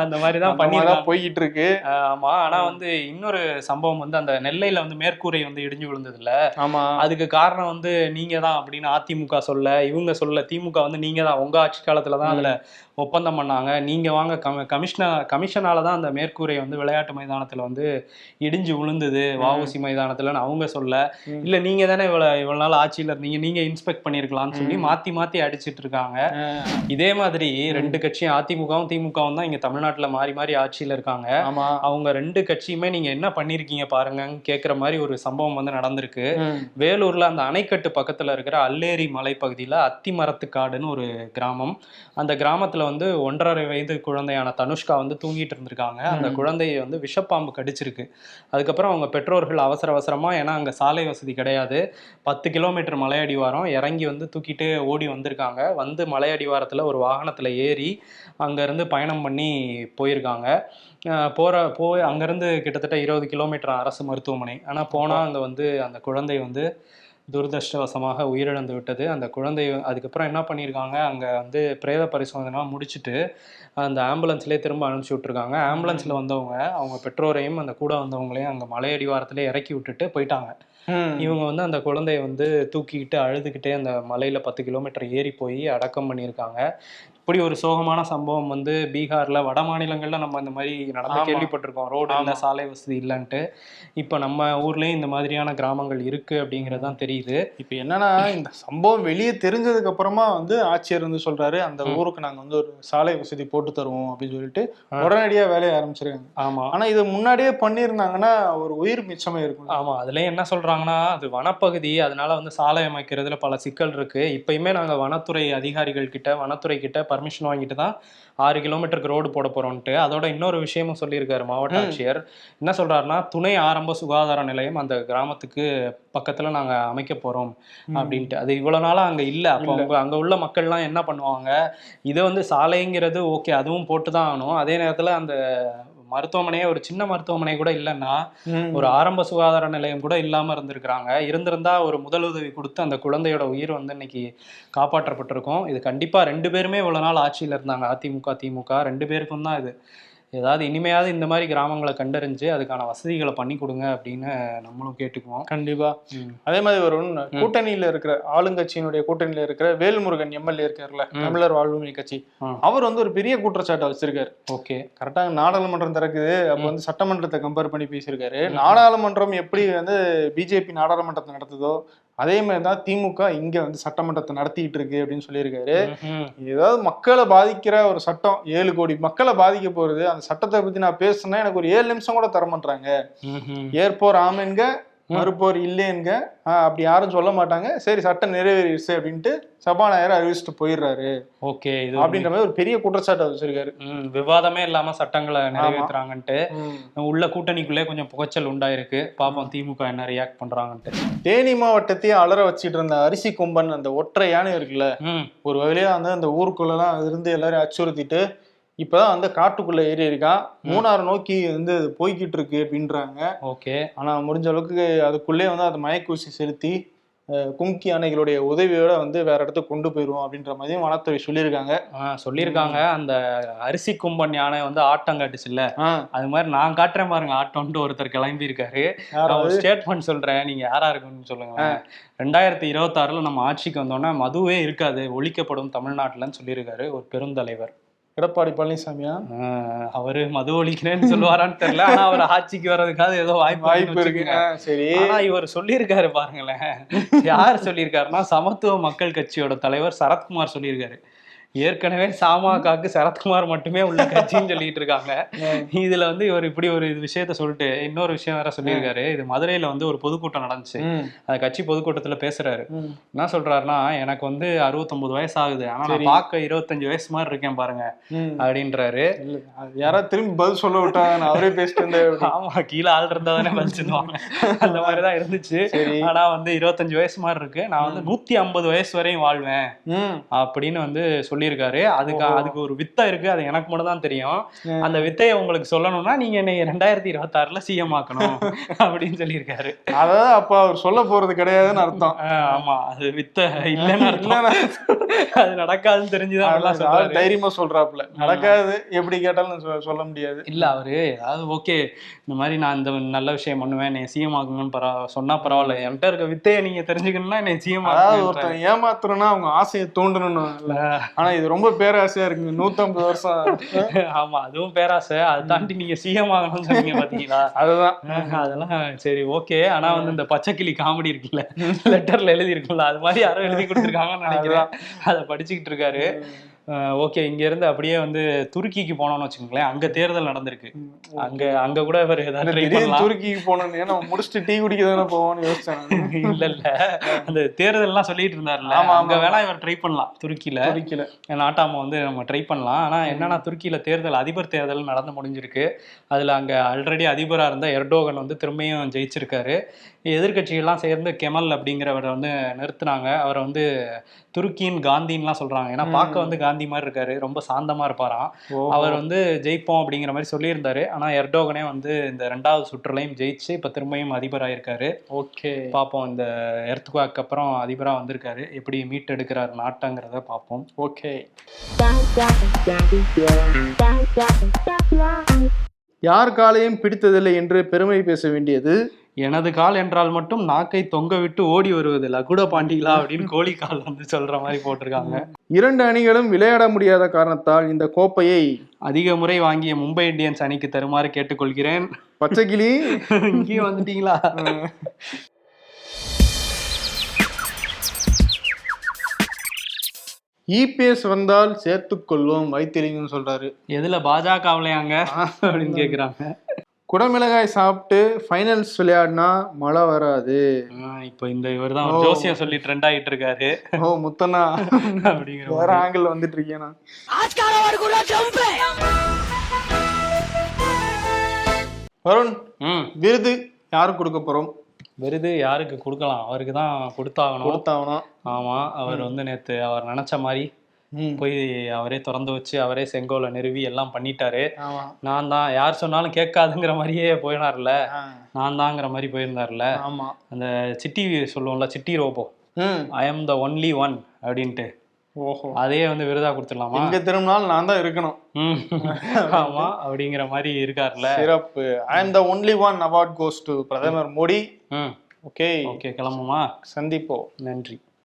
S1: அந்த மாதிரி தான்
S2: பண்ணிதான்
S1: பண்ணிருக்காங்க
S2: போய்கிட்டு இருக்கு
S1: ஆமா ஆனா வந்து இன்னொரு சம்பவம் வந்து அந்த நெல்லையில வந்து மேற்கூரை வந்து இடிஞ்சு விழுந்ததுல
S2: ஆமா.
S1: அதுக்கு காரணம் வந்து நீங்க தான் அப்படின்னு அதிமுக சொல்ல இவங்க சொல்ல திமுக வந்து நீங்க தான் உங்க ஆட்சி காலத்துல தான் அதுல ஒப்பந்தம் பண்ணாங்க. நீங்க வாங்க கம கமிஷனர் கமிஷனால தான் அந்த மேற்கூரை வந்து விளையாட்டு மைதானத்துல வந்து இடிஞ்சு விழுந்தது வஉசி மைதானத்துலன்னு அவங்க சொல்ல. இல்ல நீங்க தானே இவ்வளவு இவ்வளவு நாள் ஆட்சியில இருந்தீங்க. நீங்க இன்ஸ்பெக்ட் பண்ணிருக்கலாம்னு சொல்லி மாத்தி மாத்தி அடிச்சிட்டு இருக்காங்க. இதே மாதிரி ரெண்டு கட்சியும் அதிமுகவும் திமுகவும் தான் இங்க தமிழ்நாட்டுல மாறி மாறி ஆட்சியில இருக்காங்க.
S2: ஆமா.
S1: அவங்க ரெண்டு கட்சியுமே நீங்க என்ன பண்ணிருக்கீங்க பாருங்கன்னு கேக்குற மாதிரி ஒரு சம்பவம் வந்து நடந்திருக்கு. வேலூர்ல அந்த அணைக்கட்டு பக்கத்துல இருக்கிற அல்லேரி மலைப்பகுதியில அத்திமரத்துக்காடுன்னு ஒரு கிராமம். அந்த கிராமத்துல வந்து ஒன்றரை வயது குழந்தையான தனுஷ்கா வந்து தூங்கிட்டு இருந்திருக்காங்க. அந்த குழந்தையை வந்து விஷப்பாம்பு கடிச்சிருக்கு. அதுக்கப்புறம் அவங்க பெற்றோர்கள் அவசர அவசரமா ஏன்னா அங்க சாலை வசதி கிடையாது. பத்து கிலோமீட்டர் மலை அடிவாரம் இறங்கி வந்து தூக்கிட்டு ஓடி வந்திருக்காங்க. வந்து மலை அடிவாரத்துல ஒரு வாகனத்துல ஏறி அங்க இருந்து பயணம் பண்ணி போயிருக்காங்க. போற போய் அங்கேருந்து கிட்டத்தட்ட இருபது கிலோமீட்டர் அரசு மருத்துவமனை. ஆனா போனா அங்க வந்து அந்த குழந்தை வந்து துரதிருஷ்டவசமாக உயிரிழந்து விட்டது. அந்த குழந்தை அதுக்கப்புறம் என்ன பண்ணியிருக்காங்க? அங்கே வந்து பிரேத பரிசோதனைலாம் முடிச்சுட்டு அந்த ஆம்புலன்ஸ்லேயே திரும்ப அனுப்பிச்சி விட்ருக்காங்க ஆம்புலன்ஸில் வந்தவங்க அவங்க பெற்றோரையும் அந்த கூட வந்தவங்களையும் அங்கே மலை அடிவாரத்திலே இறக்கி விட்டுட்டு போயிட்டாங்க. இவங்க வந்து அந்த குழந்தைய வந்து தூக்கிக்கிட்டு அழுதுகிட்டே அந்த மலையில பத்து கிலோமீட்டர் ஏறி போய் அடக்கம் பண்ணியிருக்காங்க. இப்படி ஒரு சோகமான சம்பவம் வந்து பீகார்ல வட மாநிலங்கள்ல நம்ம இந்த மாதிரி நடந்து. கேள்விப்பட்டிருக்கோம் ரோடு இல்ல. சாலை வசதி இல்லைன்ட்டு இப்போ நம்ம ஊர்லயும் இந்த மாதிரியான கிராமங்கள் இருக்கு அப்படிங்கிறது தான் தெரியுது
S2: இப்ப என்னன்னா இந்த சம்பவம் வெளியே தெரிஞ்சதுக்கு அப்புறமா வந்து ஆட்சியர் வந்து சொல்றாரு அந்த. ஊருக்கு நாங்க வந்து ஒரு சாலை வசதி போட்டு தருவோம் அப்படின்னு சொல்லிட்டு. உடனடியா வேலையை ஆரம்பிச்சிருக்காங்க
S1: ஆமா
S2: ஆனா இது முன்னாடியே பண்ணியிருந்தாங்கன்னா ஒரு உயிர் மிச்சமே இருக்கும்
S1: ஆமா அதுலயும் என்ன சொல்றாங்கன்னா அது வனப்பகுதி அதனால வந்து சாலை அமைக்கிறதுல பல சிக்கல் இருக்கு இப்பயுமே நாங்க வனத்துறை அதிகாரிகள் கிட்ட வனத்துறை கிட்ட பர்மிஷன் வாங்கிட்டு தான் ஆறு கிலோமீட்டருக்கு ரோடு போட போறோம்ட்டு அதோட இன்னொரு விஷயமும் சொல்லியிருக்காரு மாவட்ட. ஆட்சியர். என்ன சொல்றாருன்னா துணை ஆரம்ப சுகாதார நிலையம் அந்த கிராமத்துக்கு பக்கத்துல நாங்க அமைக்க போறோம் அப்படின்ட்டு. அது இவ்வளவு நாளா அங்க இல்ல. அப்போ. அவங்க அங்க உள்ள மக்கள்லாம் என்ன பண்ணுவாங்க இதை வந்து சாலைங்கிறது ஓகே அதுவும் போட்டு தான் ஆகணும். அதே நேரத்துல அந்த மருத்துவமனையே ஒரு சின்ன மருத்துவமனை கூட இல்லைன்னா. ஒரு ஆரம்ப சுகாதார நிலையம் கூட இல்லாம இருந்திருக்கிறாங்க. இருந்திருந்தா ஒரு முதலுதவி கொடுத்து அந்த குழந்தையோட உயிர் வந்து இன்னைக்கு காப்பாற்றப்பட்டிருக்கும். இது கண்டிப்பா ரெண்டு பேருமே இவ்வளவு நாள் ஆட்சியில இருந்தாங்க. அதிமுக திமுக ரெண்டு பேருக்கும் தான் இது. ஏதாவது இனிமையாவது இந்த மாதிரி கிராமங்களை கண்டறிஞ்சு அதுக்கான வசதிகளை பண்ணி கொடுங்க அப்படின்னு நம்மளும் கேட்டுக்குவோம்
S2: கண்டிப்பா. அதே மாதிரி வரும் கூட்டணியில இருக்கிற ஆளுங்கட்சியினுடைய கூட்டணியில இருக்கிற வேல்முருகன் எம்எல்ஏ இருக்காருல்ல
S1: ம்.
S2: தமிழர் வாழ்வுரிமை கட்சி. அவர் வந்து ஒரு பெரிய குற்றச்சாட்டை வச்சிருக்காரு
S1: ஓகே
S2: கரெக்டா நாடாளுமன்றம் திறக்குது அப்ப. வந்து சட்டமன்றத்தை கம்பேர் பண்ணி பேசியிருக்காரு. நாடாளுமன்றம் எப்படி வந்து பிஜேபி நாடாளுமன்றத்தை நடத்துதோ அதே மாதிரி தான் திமுக இங்க வந்து சட்டமன்றத்தை நடத்திட்டு இருக்கு அப்படின்னு சொல்லியிருக்காரு. ஏதாவது மக்களை பாதிக்கிற ஒரு சட்டம் ஏழு கோடி மக்களை பாதிக்க போறது அந்த சட்டத்தை பத்தி நான் பேசுனா எனக்கு ஒரு ஏழு நிமிஷம் கூட தர மாட்டாங்க
S1: ம்ஹும்.
S2: ஏற்போர் ஆமென்க மறுப்போர் இல்லைங்க அப்படி யாரும் சொல்ல மாட்டாங்க. சரி சட்டம் நிறைவேறிடுச்சு அப்படின்ட்டு சபாநாயகர் அறிவிச்சுட்டு போயிடுறாரு.
S1: ஓகே இது
S2: அப்படின்ற மாதிரி ஒரு பெரிய குற்றச்சாட்டை வச்சிருக்காரு.
S1: விவாதமே இல்லாம சட்டங்களை நிறைவேற்றுறாங்கன்ட்டு. உள்ள கூட்டணிக்குள்ளே கொஞ்சம் புகைச்சல் உண்டாயிருக்கு. பாப்போம் திமுக என்ன ரியாக்ட் பண்றாங்கன்ட்டு.
S2: தேனி மாவட்டத்தையே அலற வச்சிட்டு இருந்த அரிசி கொம்பன் அந்த ஒற்றை யானை இருக்குல்ல ஒரு வழியா வந்து அந்த ஊருக்குள்ளலாம் இருந்து எல்லாரையும் அச்சுறுத்திட்டு இப்பதான் வந்து காட்டுக்குள்ள ஏறி இருக்கான் மூணாறு நோக்கி வந்து போய்கிட்டு இருக்கு அப்படின்றாங்க.
S1: ஓகே.
S2: ஆனா முடிஞ்ச அளவுக்கு அதுக்குள்ளே வந்து அதை மயக்கூசி செலுத்தி கும்கி யானைகளுடைய உதவியோட வந்து வேற இடத்துக்கு கொண்டு போயிருவோம் அப்படின்ற மாதிரியும் வனத்துறை சொல்லியிருக்காங்க.
S1: சொல்லியிருக்காங்க. அந்த அரிசி கும்பன் யானை வந்து ஆட்டம் காட்டுச்சுல்ல?
S2: ஆஹ்
S1: அது மாதிரி நான் காட்டுறேன் பாருங்க ஆட்டம்ட்டு ஒருத்தர் கிளம்பி இருக்காரு ஸ்டேட்மெண்ட் சொல்றேன். நீங்க யாரா இருக்குன்னு சொல்லுங்க ரெண்டாயிரத்தி இருபத்தாறுல நம்ம ஆட்சிக்கு வந்தோம்னா மதுவே இருக்காது ஒழிக்கப்படும் தமிழ்நாட்டுலன்னு சொல்லியிருக்காரு ஒரு பெருந்தலைவர்.
S2: எடப்பாடி பழனிசாமியா
S1: ஆஹ் அவரு மது ஒழிக்கிறேன்னு சொல்லுவாரான்னு தெரியல. ஆனா அவர் ஆட்சிக்கு வர்றதுக்காக ஏதோ வாய்ப்பு
S2: வாய்ப்பு இருக்கு. சரி.
S1: ஆனா இவர் சொல்லியிருக்காரு பாருங்களேன். யார் சொல்லியிருக்காருன்னா சமத்துவ மக்கள் கட்சியோட தலைவர் சரத்குமார் சொல்லியிருக்காரு. ஏற்கனவே சாமாகாக்கு சரத்குமார் மட்டுமே உள்ள கட்சின்னு சொல்லிட்டு இருக்காங்க. இதுல வந்து இவர் இப்படி ஒரு விஷயத்த சொல்லிட்டு இன்னொரு விஷயம் வேற சொல்லியிருக்காரு. இது மதுரையில வந்து ஒரு பொதுக்கூட்டம் நடந்துச்சு. அந்த கட்சி பொதுக்கூட்டத்துல பேசுறாரு. என்ன சொல்றாருன்னா எனக்கு வந்து அறுபத்தொன்பது வயசு ஆகுது ஆனா நான். பார்க்க இருபத்தஞ்சு வயசு மாதிரி இருக்கேன் பாருங்க. அப்படின்றாரு.
S2: யாராவது திரும்பி பதில் சொல்ல விட்டாங்க அவரே பேசிட்டு இருந்தேன்
S1: ஆமா கீழே ஆள் இருந்தா தானே பதிச்சுடுவாங்க அந்த மாதிரிதான் இருந்துச்சு. ஆனா வந்து இருபத்தஞ்சு வயசு மாதிரி இருக்கு. நான் வந்து நூத்தி ஐம்பது வயசு வரையும் வாழ்வேன் அப்படின்னு வந்து சொல்லியிருக்காரு. அதுக்கு. அதுக்கு ஒரு வித்தை இருக்கு. அது எனக்கு மட்டும் தான் தெரியும். அந்த வித்தையை உங்களுக்கு சொல்லணும்னா நீங்க என்னை ரெண்டாயிரத்தி இருபத்தாறுல சிஎம் ஆக்கணும் அப்படின்னு சொல்லியிருக்காரு.
S2: அதாவது அப்ப அவர் சொல்ல போறது கிடையாதுன்னு அர்த்தம்.
S1: ஆமா. அது வித்தை இல்லைன்னு அர்த்தம். அது நடக்காதுன்னு தெரிஞ்சுதான்
S2: தைரியமா சொல்றாப்புல. நடக்காது. எப்படி கேட்டாலும் சொல்ல முடியாது.
S1: இல்ல அவரு ஏதாவது ஓகே இந்த மாதிரி நான் இந்த நல்ல விஷயம் பண்ணுவேன் என்னை சிஎம் ஆகுங்கன்னு பரவ சொன்னா பரவாயில்ல. என்கிட்ட இருக்க வித்தையை நீங்க தெரிஞ்சுக்கணும்னா என்னை சிஎம்
S2: அதாவது ஒருத்தன் ஏமாத்துறோம்னா அவங்க ஆசையை தூண்டணும்னு. ஆனா இது ரொம்ப பேராசையா இருக்கு நூத்தம்பது வருஷம்
S1: ஆமா அதுவும் பேராசை. அதை தாண்டி நீங்க சிஎம் ஆகணும்னு சொன்னீங்க பாத்தீங்களா?
S2: அதுதான்.
S1: அதெல்லாம் சரி ஓகே ஆனா வந்து இந்த பச்சைக்கிளி காமெடி இருக்குல்ல லெட்டர்ல எழுதி இருக்குல்ல அது மாதிரி யாரோ எழுதி கொடுத்துருக்காங்கன்னு நினைக்கிறேன். அதை படிச்சுக்கிட்டு இருக்காரு. ஓகே இங்க இருந்து அப்படியே வந்து துருக்கிக்கு போனோம்னு வச்சுக்கோங்களேன். அங்க தேர்தல் நடந்திருக்கு. அங்க அங்க கூட இவர் ஏதாவது
S2: துருக்கிக்கு போனோன்னு நம்ம முடிச்சுட்டு டீ குடிக்க தானே போவோம்னு யோசிச்சேன்.
S1: இல்ல இல்ல. அந்த தேர்தல் எல்லாம் சொல்லிட்டு இருந்தாருல்ல.
S2: ஆமா, ஆமா,
S1: அங்க வேணா இவர் ட்ரை பண்ணலாம் துருக்கியில
S2: துருக்கில.
S1: நாட்டாம வந்து நம்ம ட்ரை பண்ணலாம். ஆனா என்னன்னா துருக்கியில தேர்தல் அதிபர் தேர்தல் நடந்து முடிஞ்சிருக்கு. அதுல அங்க ஆல்ரெடி அதிபரா இருந்த எர்டோகன் வந்து திரும்பியும் ஜெயிச்சிருக்காரு. எதிர்க்கட்சிகள்லாம் சேர்ந்து கெமல் அப்படிங்கிறவரை வந்து நிறுத்துனாங்க. அவரை வந்து துருக்கியின் காந்தின்லாம் சொல்றாங்க. ஏன்னா பார்க்க வந்து காந்தி மாதிரி இருக்காரு. ரொம்ப சாந்தமா இருப்பாராம். அவர் வந்து ஜெயிப்போம் அப்படிங்கிற மாதிரி சொல்லியிருந்தாரு. ஆனா எர்டோகனே வந்து இந்த ரெண்டாவது சுற்றுலையும் ஜெயிச்சு இப்ப திரும்பியும் அதிபராயிருக்காரு.
S2: ஓகே.
S1: பார்ப்போம் இந்த எர்த்குவாக்கு அப்புறம் அதிபரா வந்திருக்காரு. எப்படி மீட் எடுக்கிறார் நாட்டங்கிறத பார்ப்போம்
S2: ஓகே. யார் காலையும் பிடித்ததில்லை என்று பெருமை பேச வேண்டியது
S1: எனது கால் என்றால் மட்டும் நாக்கை தொங்க விட்டு ஓடி வருவது. லகுட பாண்டிகளா? அப்படின்னு கோழி கால் வந்து சொல்ற மாதிரி போட்டிருக்காங்க.
S2: இரண்டு அணிகளும் விளையாட முடியாத காரணத்தால் இந்த கோப்பையை
S1: அதிக முறை வாங்கிய மும்பை இந்தியன்ஸ் அணிக்கு தருமாறு கேட்டுக்கொள்கிறேன்.
S2: பச்சைக்கிளி
S1: இங்கேயும் வந்துட்டீங்களா?
S2: இபிஎஸ் வந்தால் சேர்த்துக் கொள்வோம் வைத்திலிங்கன்னு சொல்றாரு.
S1: எதுல பாஜகவுலையாங்க? அப்படின்னு கேக்குறாங்க.
S2: குடமிளகாய் சாப்பிட்டு ஃபைனல்ஸ் விளையாடினா மழை வராது.
S1: இப்போ இந்த இவர் தான் ஜோசியம் சொல்லி ட்ரெண்ட் ஆகிட்டு இருக்காரு.
S2: ஓ முத்தனா
S1: அப்படிங்கிற
S2: வேற ஆங்கிள் வந்துட்டு இருக்கேனா வருண் விருது யாருக்கு கொடுக்க போறோம்?
S1: விருது யாருக்கு கொடுக்கலாம்? அவருக்கு தான் கொடுத்தாகணும்.
S2: கொடுத்தாவனா
S1: ஆமா அவர் வந்து நேத்து அவர் நினைச்ச மாதிரி போய் அவரே திறந்து வச்சு அவரே செங்கோலை நிறுவி எல்லாம் பண்ணிட்டாரு. நான் தான் யார் சொன்னாலும் கேட்காதுங்கிற மாதிரியே போயினார்ல. நான் தாங்கிற மாதிரி போயிருந்தார்ல. அந்த சிட்டி சொல்லுவோம்ல Chitti robot. I am the only one அப்படின்ட்டு.
S2: ஓஹோ.
S1: அதே வந்து விருதா கொடுத்துடலாமா?
S2: எங்க திரும்பினாலும் நான் தான் இருக்கணும்.
S1: ஆமா அப்படிங்கிற மாதிரி இருக்கார்ல.
S2: சிறப்பு. I am the only one award goes to பிரதமர் மோடி.
S1: ம்.
S2: ஓகே
S1: ஓகே கிளம்புமா?
S2: சந்திப்போம்.
S1: நன்றி.